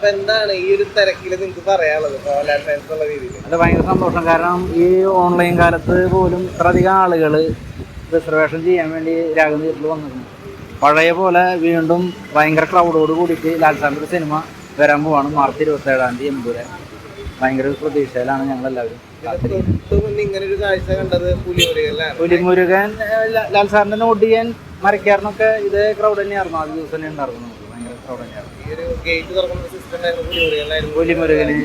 അപ്പൊ എന്താണ് ഈ ഒരു തിരക്കിൽ നിങ്ങൾക്ക് പറയാനുള്ളത്? മോഹൻലാൽ ഫാൻസ് എന്നുള്ള രീതിയിൽ അത് ഭയങ്കര സന്തോഷം. കാരണം ഈ ഓൺലൈൻ കാലത്ത് പോലും ഇത്രയധികം ആളുകൾ റിസർവേഷൻ ചെയ്യാൻ വേണ്ടി രാഘവൻ തിയേറ്ററിൽ വന്നിരുന്നു. പഴയ പോലെ വീണ്ടും ഭയങ്കര ക്രൗഡോട് കൂടിയിട്ട് ലാൽ സാറിന്റെ സിനിമ വരാൻ പോവാണ് മാർച്ച് ഇരുപത്തേഴാം തീയതി എമ്പൂരെ. ഭയങ്കര പ്രതീക്ഷയിലാണ് ഞങ്ങളെല്ലാവരും ഇങ്ങനെ ഒരു കാഴ്ച കണ്ടത് പുലിമുരുകൻ ലാൽ സാറിന്റെ നോട്ട് ചെയ്യാൻ മരക്കാരനൊക്കെ ഇതേ ക്രൗഡ് തന്നെയായിരുന്നു ആദ്യ ദിവസം തന്നെ ഉണ്ടായിരുന്നു പുലിമുരുകന്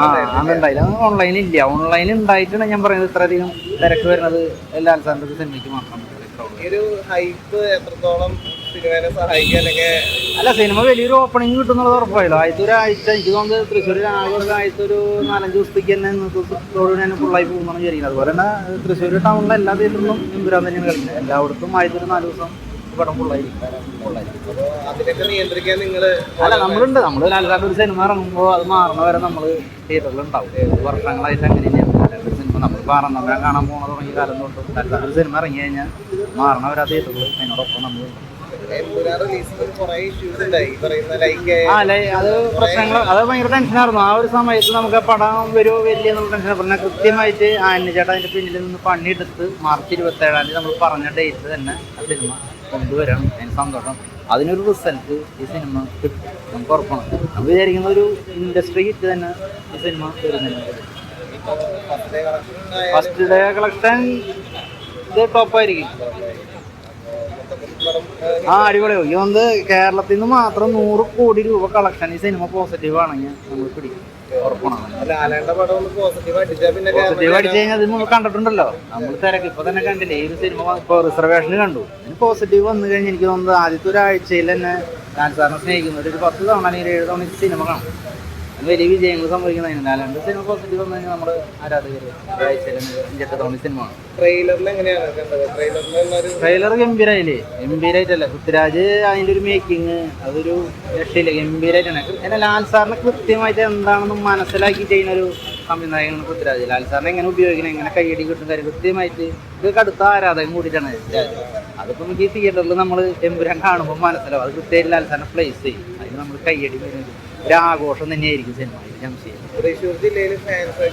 അത് ഓൺലൈനിൽ ഇല്ല. ഓൺലൈനിൽ ഉണ്ടായിട്ടാണ് ഞാൻ പറയുന്നത്. ഇത്ര ഇത്രയധികം തിരക്ക് വരുന്നത് എല്ലാ സാറിന്റെ സിനിമയ്ക്ക് മാത്രം. അല്ല സിനിമ വലിയൊരു ഓപ്പണിംഗ് കിട്ടുന്നുള്ളത് ഉറപ്പായല്ലോ. ആദ്യത്തെ ഒരാഴ്ച എനിക്ക് തോന്നുന്നത് തൃശ്ശൂർ ആകെ ആദ്യത്തെ ഒരു നാലഞ്ച് ദിവസത്തേക്ക് തന്നെ ഞാൻ ഫുള്ളായി പോകുന്നതാണ് വിചാരിക്കുന്നത് അതുപോലെ തന്നെ തൃശ്ശൂർ ടൗണിലെ എല്ലാ തിയേറ്ററിലും എമ്പുരാൻ തന്നെയാണ് കളിക്കുന്നത്. എല്ലായിടത്തും ആദ്യത്തെ ഒരു നാല് ദിവസം പടം ഫുള്ളായിരിക്കും അതിനൊക്കെ നിയന്ത്രിക്കാൻ നിങ്ങൾ അല്ല നമ്മളുണ്ട്. നമ്മൾ ലാൽസാറിന്റെ ഒരു സിനിമ ഇറങ്ങുമ്പോൾ അത് മാറുന്ന വരെ നമ്മൾ തിയേറ്ററിൽ ഉണ്ടാവും. വർഷങ്ങളായിട്ട് അങ്ങനെ തന്നെയാണ് ഒരു സിനിമ നമ്മൾ പാറന്നവരാൻ കാണാൻ പോണ തുടങ്ങിയ കാലം തൊട്ട് ഒരു സിനിമ ഇറങ്ങി കഴിഞ്ഞാൽ മാറണവരാ തിയേറ്ററിൽ അതിനോടൊപ്പം നമ്മൾ അത് പ്രശ്നങ്ങൾ അത് ഭയങ്കര ടെൻഷനായിരുന്നു ആ ഒരു സമയത്ത് നമുക്ക് പടം വരുമോ വലിയ എന്നുള്ള ടെൻഷൻ പറഞ്ഞാൽ കൃത്യമായിട്ട് ആ ചേട്ടാ അതിന്റെ പിന്നിൽ നിന്ന് പണിയെടുത്ത് മാർച്ച് ഇരുപത്തേഴാം തീയതി നമ്മൾ പറഞ്ഞ ഡേറ്റ് തന്നെ ആ സിനിമ കൊണ്ടുവരണം. സന്തോഷം. അതിനൊരു റിസൾട്ട് ഈ സിനിമ കിട്ടും. നമുക്ക് ഉറപ്പാണ്. നമ്മൾ വിചാരിക്കുന്ന ഒരു ഇൻഡസ്ട്രി ഹിറ്റ് തന്നെ ഈ സിനിമ വരുന്നുണ്ട്. ഫസ്റ്റ് ഡേ കളക്ഷൻ ഇത് ടോപ്പായിരിക്കും ആ അടിപൊളിയാവും ഈ വന്ന് കേരളത്തിൽ നിന്ന് മാത്രം നൂറ് കോടി രൂപ കളക്ഷൻ ഈ സിനിമ പോസിറ്റീവ് ആണെങ്കിൽ നമ്മൾ പിടിക്കും. പോസിറ്റീവ് അടിച്ചു കഴിഞ്ഞാൽ അത് നമ്മൾ കണ്ടിട്ടുണ്ടല്ലോ. നമ്മൾ തിരക്ക്. ഇപ്പൊ തന്നെ കണ്ടില്ലേ ഈ ഒരു സിനിമ ഇപ്പൊ റിസർവേഷൻ കണ്ടു. അതിന് പോസിറ്റീവ് വന്നു കഴിഞ്ഞാൽ എനിക്ക് തോന്നുന്നത് ആദ്യത്തെ ഒരാഴ്ചയിൽ തന്നെ ഞാൻ സാറിനെ സ്നേഹിക്കുന്നവർ ഒരു പത്ത് തവണ അല്ലെങ്കിൽ ഏഴ് തവണ സിനിമ കാണും. വലിയ വിജയങ്ങൾ സംഭവിക്കുന്നതിന് അല്ലാണ്ട് സിനിമ പോസിറ്റീവ് വന്നു കഴിഞ്ഞാൽ നമ്മുടെ ആരാധകർ തന്നെ അഞ്ചെട്ട് തവണ സിനിമ ട്രെയിലറിൽ എങ്ങനെയാണ് കണ്ടത്? ട്രെയിലറിൽ ട്രെയിലർ ഗംഭീരായില്ലേ? ഗംഭീരായിട്ടല്ലേ. പൃഥ്വിരാജ് അതിന്റെ ഒരു മേക്കിങ് അതൊരു രക്ഷയില്ല. ഗംഭീരായിട്ടാണ്. എന്നെ ലാൽ സാറിനെ കൃത്യമായിട്ട് എന്താണെന്ന് മനസ്സിലാക്കി ചെയ്യുന്ന ഒരു സംവിധായകനാണ് പൃഥ്വിരാജ്. ലാൽ സാറിനെ എങ്ങനെ ഉപയോഗിക്കണം എങ്ങനെ കൈയടി കിട്ടും കാര്യം കൃത്യമായിട്ട് ഇത് കടുത്ത ആരാധകൻ കൂടിയിട്ടാണ് പൃഥ്വിരാജ്. അതിപ്പോ നമുക്ക് ഈ തിയേറ്ററിൽ നമ്മൾ എമ്പുരാൻ കാണുമ്പോൾ മനസ്സിലാവും. അത് കൃത്യമായിട്ട് ലാൽ സാറിനെ പ്ലേസ് ചെയ്യും. അതിന് നമ്മൾ കൈയടി വരുന്നത് ഒരു ആഘോഷം തന്നെയായിരിക്കും സിനിമ സംശയം തൃശ്ശൂർ ജില്ലയിൽ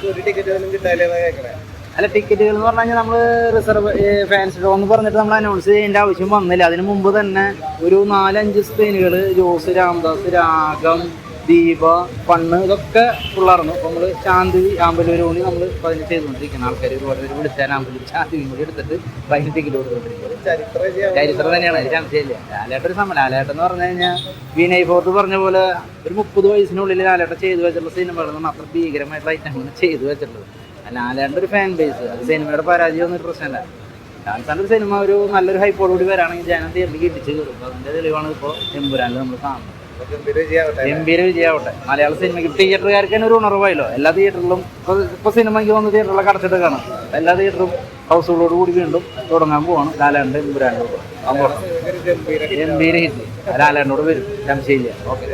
ഒരു ടിക്കറ്റ് പോലും കിട്ടാലെന്ന് കേൾക്കണേ? അല്ല ടിക്കറ്റുകൾ എന്ന് പറഞ്ഞു കഴിഞ്ഞാൽ നമ്മൾ റിസർവ് ഫാൻസ് ഷോ എന്ന് പറഞ്ഞിട്ട് നമ്മൾ അനൗൺസ് ചെയ്യേണ്ട ആവശ്യം വന്നില്ല. അതിന് മുമ്പ് തന്നെ ഒരു നാലഞ്ച് സ്ക്രീനുകൾ ജോസ് രാംദാസ് രാഗം ദീപ പണ്ണ് ഇതൊക്കെ ഉള്ളായിരുന്നു. അപ്പോൾ നമ്മൾ ശാന്തി ആമ്പലൂർ കൂടി നമ്മൾ പതിനെ ചെയ്തുകൊണ്ടിരിക്കുന്ന ആൾക്കാർ ഒരുപാട് പേര് വിളിച്ചാൽ ആമ്പലൂർ ശാന്തി കൂടി എടുത്തിട്ട് കൊടുത്തുകൊണ്ടിരിക്കുന്നത് ചരിത്ര തന്നെയാണ്. സംശയമില്ല ലാലേട്ടൊരു സമയം ലാലേട്ടൻ എന്ന് പറഞ്ഞു കഴിഞ്ഞാൽ വിനയ് ഫോർട്ട് പറഞ്ഞ പോലെ ഒരു മുപ്പത് വയസ്സിനുള്ളിൽ ലാലേട്ടൻ ചെയ്തു വെച്ചിട്ടുള്ള സിനിമകളൊന്നും അത്ര ഭീകരമായിട്ടുള്ള ഐറ്റങ്ങൾ ചെയ്തു വെച്ചിട്ടുള്ളത്. ലാലേട്ടന്റെ ഒരു ഫാൻ ബേസ് അത് സിനിമയുടെ പരാജയം ഒന്നും ഒരു പ്രശ്നമല്ല ലാൽസാന്റെ സിനിമ ഒരു നല്ലൊരു ഹൈപ്പോടുകൂടി വരാണെങ്കിൽ ജനം തിയേറ്ററിൽ ഇടിച്ച് കയറും. അപ്പോൾ അതിന്റെ തെളിവാണ് ഇപ്പോൾ എമ്പുരാനിൽ നമ്മൾ കാണുന്നത്. ഗംഭീര വിജയാവട്ടെ. മലയാള സിനിമയ്ക്ക് തിയേറ്ററുകാർക്ക് തന്നെ ഒരു ഉണർവായല്ലോ. എല്ലാ തിയേറ്ററിലും ഇപ്പൊ സിനിമയ്ക്ക് വന്ന തിയേറ്ററിലൊക്കെ അടച്ചിട്ട് കാണാം. എല്ലാ തിയേറ്ററും ഹൗസുകളോട് കൂടി വീണ്ടും തുടങ്ങാൻ പോവാണ്. ലാലാണ്ട് ഗംഭീര ഗംഭീര ഹിറ്റ്. ലാലാണ്ടോട് വരും. സംശയമില്ല ഓക്കെ.